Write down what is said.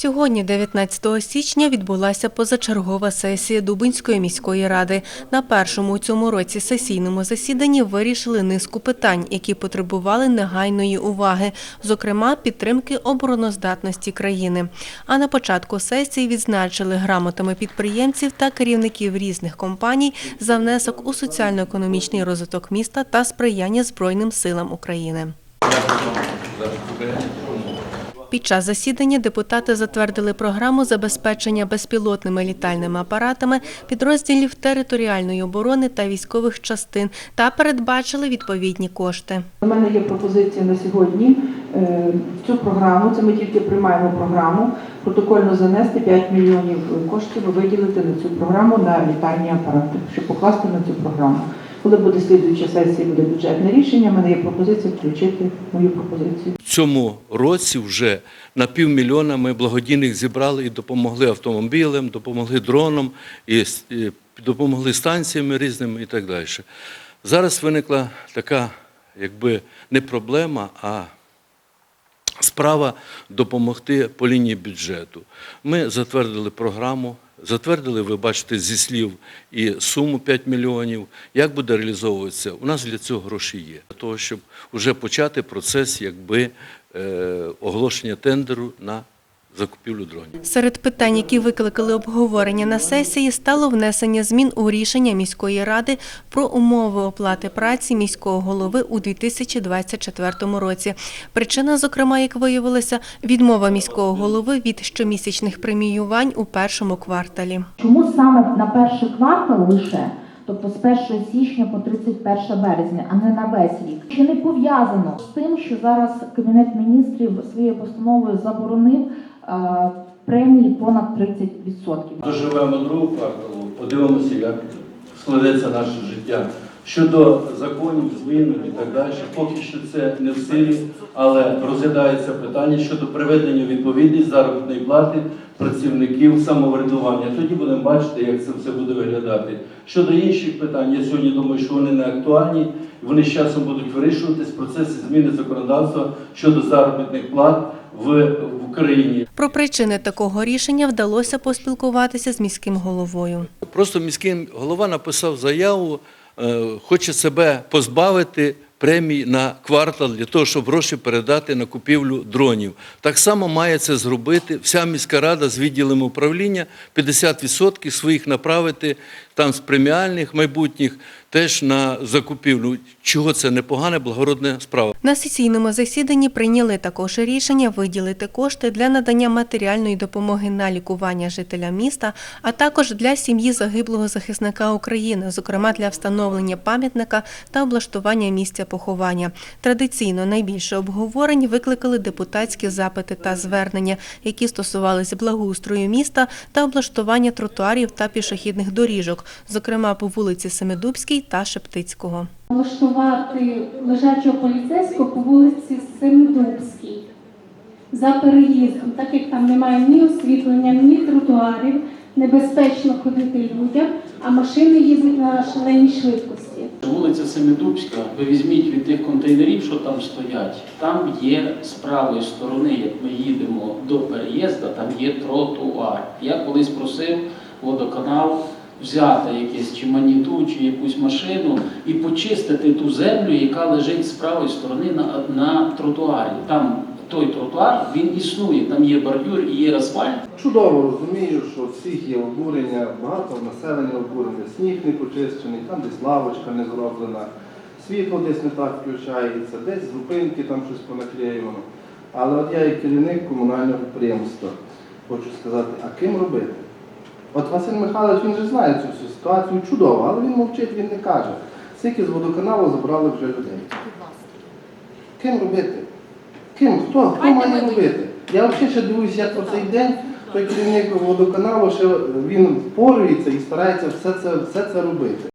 Сьогодні, 19 січня, відбулася позачергова сесія Дубинської міської ради. На першому у цьому році сесійному засіданні вирішили низку питань, які потребували негайної уваги, зокрема підтримки обороноздатності країни. А на початку сесії відзначили грамотами підприємців та керівників різних компаній за внесок у соціально-економічний розвиток міста та сприяння Збройним силам України. Під час засідання депутати затвердили програму забезпечення безпілотними літальними апаратами підрозділів територіальної оборони та військових частин та передбачили відповідні кошти. У мене є пропозиція на сьогодні е, в цю програму. Це ми тільки приймаємо програму. Протокольно занести 5 мільйонів коштів виділити на цю програму на літальні апарати, щоб покласти на цю програму. Коли буде слідуюча сесія, буде бюджетне рішення. У мене є пропозиція включити мою пропозицію. Цьому році вже на півмільйона ми благодійних зібрали і допомогли автомобілям, допомогли дронам, і допомогли станціями різними і так далі. Зараз виникла така, якби не проблема, а справа допомогти по лінії бюджету. Ми затвердили програму, затвердили, ви бачите, зі слів і суму 5 мільйонів. Як буде реалізовуватися? У нас для цього гроші є. Для того, щоб вже почати процес якби, е, оголошення тендеру на закупівлю дронів. Серед питань, які викликали обговорення на сесії, стало внесення змін у рішення міської ради про умови оплати праці міського голови у 2024 році. Причина, зокрема, як виявилося, відмова міського голови від щомісячних преміювань у першому кварталі. Чому саме на перший квартал лише, тобто з 1 січня по 31 березня, а не на весь рік? Чи не пов'язано з тим, що зараз Кабінет міністрів своєю постановою заборонив премії понад 30%? Доживемо другого кварталу, подивимося, як складеться наше життя. Щодо законів, змін і так далі, поки що це не в силі, але розглядається питання щодо приведення відповідність заробітної плати працівників самоврядування. Тоді будемо бачити, як це все буде виглядати. Щодо інших питань, я сьогодні думаю, що вони не актуальні. Вони з часом будуть вирішуватись в процесі зміни законодавства щодо заробітних плат в, в Україні. Про причини такого рішення вдалося поспілкуватися з міським головою. Просто міський голова написав заяву, е, хоче себе позбавити премій на квартал для того, щоб гроші передати на купівлю дронів. Так само має це зробити вся міська рада з відділами управління, 50% своїх направити там з преміальних майбутніх теж на закупівлю. Чого це непогана, благородна справа. На сесійному засіданні прийняли також рішення виділити кошти для надання матеріальної допомоги на лікування жителям міста, а також для сім'ї загиблого захисника України, зокрема для встановлення пам'ятника та облаштування місця поховання. Традиційно найбільше обговорень викликали депутатські запити та звернення, які стосувалися благоустрою міста та облаштування тротуарів та пішохідних доріжок, зокрема по вулиці Семидубській та Шептицького. влаштувати лежачого поліцейського по вулиці Семидубській за переїздом, так як там немає ні освітлення, ні тротуарів, небезпечно ходити людям, а машини їздять на шаленій швидкості. Вулиця Семидубська, ви візьміть від тих контейнерів, що там стоять. Там є з правої сторони, як ми їдемо до переїзду, там є тротуар. Я колись просив водоканал взяти якесь чи маніту, чи якусь машину і почистити ту землю, яка лежить з правої сторони на, на тротуарі. Там той тротуар він існує, там є бордюр і є асфальт. Чудово розумію, що всіх є обурення, багато населення обурення, сніг не почищений, там десь лавочка не зроблена, світло десь не так включається, десь зупинки там щось понаклеювано. Але от я як керівник комунального підприємства хочу сказати, а ким робити? От Василь Михайлович він же знає цю всю ситуацію чудово, але він мовчить, він не каже. Скільки з водоканалу забрали вже людей. Ким робити? Ким? Хто? Хто має робити? Я взагалі ще дивуюся, як цей день той керівник водоканалу ще він впорується і старається все це, все це робити.